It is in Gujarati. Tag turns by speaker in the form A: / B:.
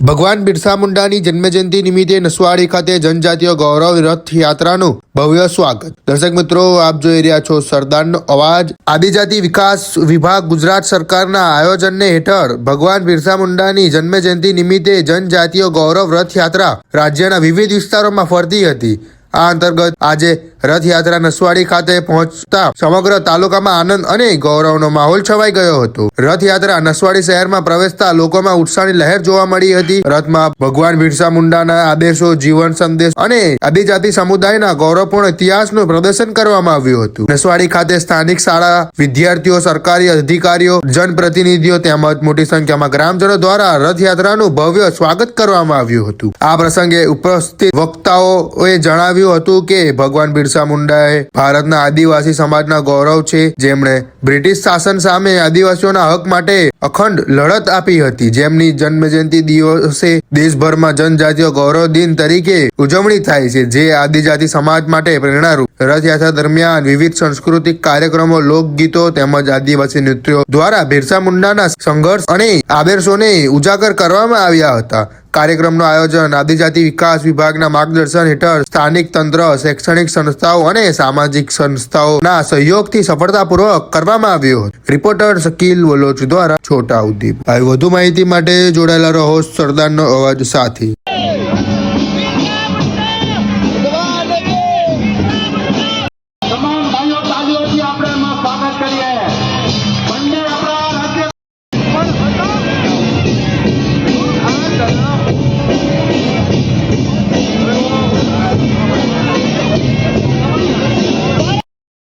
A: ભગવાન બિરસા મુંડાની જન્મજયંતિ નિમિત્તે નસવાડી ખાતે જનજાતીય ગૌરવ રથ યાત્રાનું ભવ્ય સ્વાગત. દર્શક મિત્રો, આપ જોઈ રહ્યા છો સરદારનો અવાજ. આદિજાતિ વિકાસ વિભાગ ગુજરાત સરકારના આયોજનને હેઠળ ભગવાન બિરસા મુંડાની જન્મજયંતિ નિમિત્તે જનજાતીય ગૌરવ રથ યાત્રા રાજ્યના વિવિધ વિસ્તારોમાં ફરતી હતી. આ અંતર્ગત આજે રથયાત્રા નસવાડી ખાતે પહોંચતા સમગ્ર તાલુકામાં આનંદ અને ગૌરવનો માહોલ છવાઈ ગયો હતો. રથયાત્રા નસવાડી શહેરમાં પ્રવેશતા લોકોમાં ઉત્સાહની લહેર જોવા મળી હતી. રથમાં ભગવાન બિરસા મુંડાના આદેશો, જીવન સંદેશ અને આદિજાતિ સમુદાયના ગૌરવપૂર્ણ ઇતિહાસનું પ્રદર્શન કરવામાં આવ્યું હતું. નસવાડી ખાતે સ્થાનિક શાળા, વિદ્યાર્થીઓ, સરકારી અધિકારીઓ, જનપ્રતિનિધિઓ તેમજ મોટી સંખ્યામાં ગ્રામજનો દ્વારા રથયાત્રાનું ભવ્ય સ્વાગત કરવામાં આવ્યું હતું. આ પ્રસંગે ઉપસ્થિત વક્તાઓએ જણાવ્યું હતું કે ભગવાન બિરસા મુંડાએ ભારતના આદિવાસી સમાજના ગૌરવ છે. જેમણે બ્રિટિશ શાસન સામે આદિવાસીઓના હક માટે અખંડ લડત આપી હતી. જેમની જન્મજયંતિ દિવસે દેશભરમાં જનજાતીય ગૌરવ દિન તરીકે ઉજવણી થાય છે. જે આદિજાતિ સમાજ માટે પ્રેરણારૂપ. રથયાત્રા દરમિયાન વિવિધ સાંસ્કૃતિક કાર્યક્રમો, લોકગીતો તેમજ આદિવાસી નૃત્યો દ્વારા બિરસા મુંડાના સંઘર્ષ અને આદર્શોને ઉજાગર કરવામાં આવ્યા હતા. કાર્યક્રમનું આયોજન આદિજાતિ વિકાસ વિભાગના માર્ગદર્શન હેઠળ સ્થાનિક તંત્ર, શૈક્ષણિક સંસ્થાઓ અને સામાજિક સંસ્થાઓના સહયોગથી સફળતાપૂર્વક કરવામાં આવ્યો રિપોર્ટર શકીલ વલોચ દ્વારા છોટા ઉદ્દીપ વધુ માહિતી માટે જોડાયેલા રહો સરદારનો અવાજ સાથે.